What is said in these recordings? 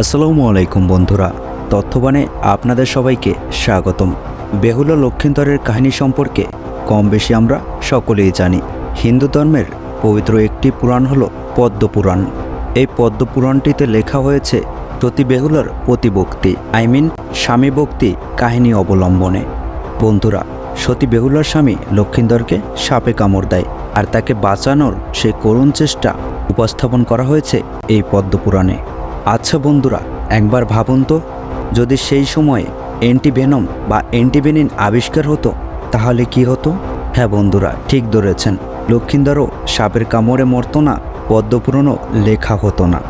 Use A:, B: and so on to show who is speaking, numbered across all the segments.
A: আসসালামু আলাইকুম বন্ধুরা তথ্যবানে আপনাদের সবাইকে স্বাগতম। বেহুলা লক্ষিন্দরের কাহিনী সম্পর্কে কম বেশি আমরা সকলেই জানি। হিন্দু ধর্মের পবিত্র একটি পুরাণ হল পদ্মপুরাণ। এই পদ্মপুরাণটিতে লেখা হয়েছে সতী বেহুলার প্রতিভক্তি আই মিন স্বামী ভক্তি কাহিনী অবলম্বনে। বন্ধুরা, সতী বেহুলার স্বামী লক্ষিন্দরকে সাপে কামড় দেয়, আর তাকে বাঁচানোর সে করুণ চেষ্টা উপস্থাপন করা হয়েছে এই পদ্মপুরাণে। আচ্ছা বন্ধুরা, একবার ভাবুন তো, যদি সেই সময়ে অ্যান্টিভেনম বা অ্যান্টিভেনিন আবিষ্কার হতো, তাহলে কি হতো? হ্যাঁ বন্ধুরা, ঠিক ধরেছেন। লক্ষিন্দরও সাপের কামড়ে মরতো না পদ্মপুরাণও লেখা হতো না।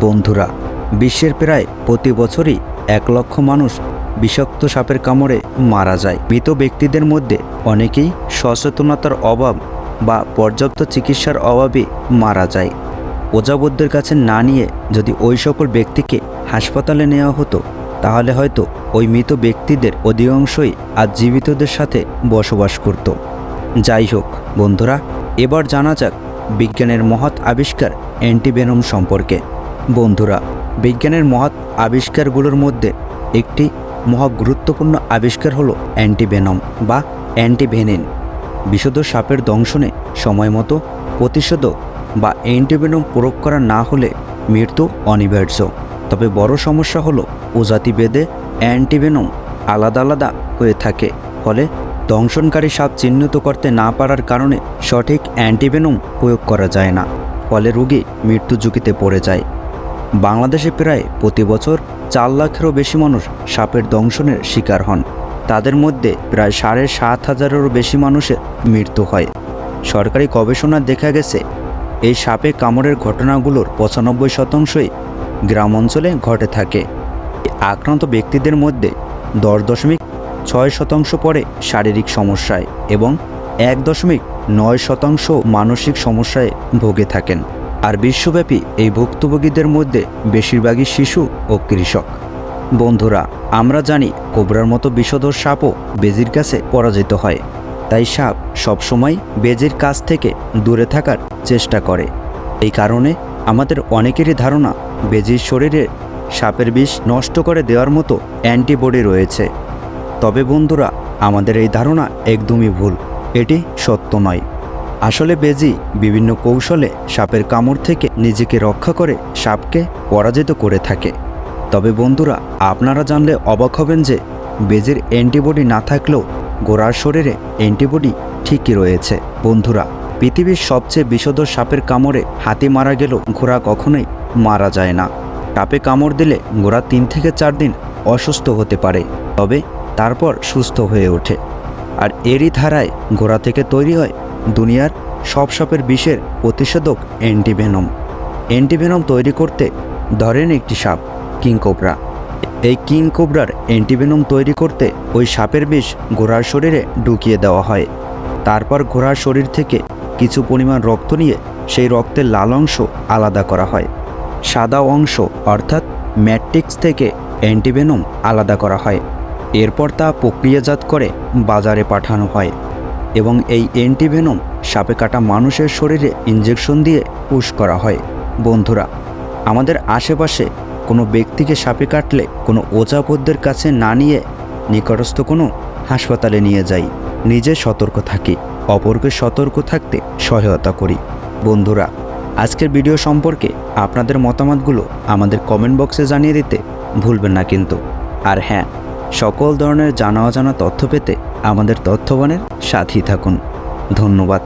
A: বন্ধুরা, বিশ্বের প্রায় প্রতি বছরই এক লক্ষ মানুষ বিষাক্ত সাপের কামড়ে মারা যায়। মৃত ব্যক্তিদের মধ্যে অনেকেই সচেতনতার অভাব বা পর্যাপ্ত চিকিৎসার অভাবে মারা যায়। ওজাবদ্যের কাছে না নিয়ে যদি ওই সকল ব্যক্তিকে হাসপাতালে নেওয়া হতো, তাহলে হয়তো ওই মৃত ব্যক্তিদের অধিকাংশই আজ জীবিতদের সাথে বসবাস করত। যাই হোক, বন্ধুরা, এবার জানা যাক বিজ্ঞানের মহৎ আবিষ্কার অ্যান্টিভেনম সম্পর্কে। বন্ধুরা, বিজ্ঞানের মহৎ আবিষ্কারগুলোর মধ্যে একটি মহা গুরুত্বপূর্ণ আবিষ্কার হলো অ্যান্টিভেনম বা অ্যান্টিভেনিন। বিশুদ্ধ সাপের দংশনে সময় মতো প্রতিষেধক বা অ্যান্টিভেনম প্রয়োগ করা না হলে মৃত্যু অনিবার্য। তবে বড় সমস্যা হলো প্রজাতি বেদে অ্যান্টিভেনম আলাদা আলাদা হয়ে থাকে, ফলে দংশনকারী সাপ চিহ্নিত করতে না পারার কারণে সঠিক অ্যান্টিভেনম প্রয়োগ করা যায় না, ফলে রোগী মৃত্যু ঝুঁকিতে পড়ে যায়। বাংলাদেশে প্রায় প্রতি বছর চার লাখেরও বেশি মানুষ সাপের দংশনের শিকার হন। তাদের মধ্যে প্রায় সাড়ে সাত হাজারেরও বেশি মানুষের মৃত্যু হয়। সরকারি গবেষণায় দেখা গেছে এই সাপে কামড়ের ঘটনাগুলোর পঁচানব্বই শতাংশই গ্রাম অঞ্চলে ঘটে থাকে। আক্রান্ত ব্যক্তিদের মধ্যে দশ দশমিক ছয় শতাংশ পড়ে শারীরিক সমস্যায় এবং এক দশমিক নয় শতাংশ মানসিক সমস্যায় ভোগে থাকেন। আর বিশ্বব্যাপী এই ভুক্তভোগীদের মধ্যে বেশিরভাগই শিশু ও কৃষক। বন্ধুরা, আমরা জানি কোবরার মতো বিষধর সাপও বেজির কাছে পরাজিত হয়। তাই সাপ সবসময় বেজের কাছ থেকে দূরে থাকার চেষ্টা করে। এই কারণে আমাদের অনেকেরই ধারণা বেজির শরীরে সাপের বিষ নষ্ট করে দেওয়ার মতো অ্যান্টিবডি রয়েছে। তবে বন্ধুরা, আমাদের এই ধারণা একদমই ভুল। এটি সত্য নয়। আসলে বেজি বিভিন্ন কৌশলে সাপের কামড় থেকে নিজেকে রক্ষা করে সাপকে পরাজিত করে থাকে। তবে বন্ধুরা, আপনারা জানলে অবাক হবেন যে বেজির অ্যান্টিবডি না থাকলেও গোড়ার শরীরে অ্যান্টিবডি ঠিকই রয়েছে। বন্ধুরা, পৃথিবীর সবচেয়ে বিষধর সাপের কামড়ে হাতি মারা গেলেও ঘোড়া কখনোই মারা যায় না। সাপে কামড় দিলে ঘোড়া তিন থেকে চার দিন অসুস্থ হতে পারে, তবে তারপর সুস্থ হয়ে ওঠে। আর এরই ধারায় ঘোড়া থেকে তৈরি হয় দুনিয়ার সব সাপের বিষের প্রতিষেধক অ্যান্টিভেনম। অ্যান্টিভেনম তৈরি করতে ধরেন একটি সাপ, কিংকোবরা। এই কিং কোবরার অ্যান্টিভেনম তৈরি করতে ওই সাপের বিষ ঘোড়ার শরীরে ঢুকিয়ে দেওয়া হয়। তারপর ঘোড়ার শরীর থেকে কিছু পরিমাণ রক্ত নিয়ে সেই রক্তের লাল অংশ আলাদা করা হয়। সাদা অংশ অর্থাৎ ম্যাট্রিক্স থেকে অ্যান্টিভেনম আলাদা করা হয়। এরপর তা প্রক্রিয়াজাত করে বাজারে পাঠানো হয় এবং এই অ্যান্টিভেনম সাপে কাটা মানুষের শরীরে ইঞ্জেকশন দিয়ে পুশ করা হয়। বন্ধুরা, আমাদের আশেপাশে কোনো ব্যক্তিকে সাপে কাটলে কোনো ওজাপদ্যের কাছে না নিয়ে নিকটস্থ কোনো হাসপাতালে নিয়ে যাই। নিজে সতর্ক থাকি, অপরকে সতর্ক থাকতে সহায়তা করি। বন্ধুরা, আজকের ভিডিও সম্পর্কে আপনাদের মতামতগুলো আমাদের কমেন্ট বক্সে জানিয়ে দিতে ভুলবেন না কিন্তু। আর হ্যাঁ সকল ধরনের জানা অজানা তথ্য পেতে আমাদের তথ্যবনের সাথী থাকুন। ধন্যবাদ।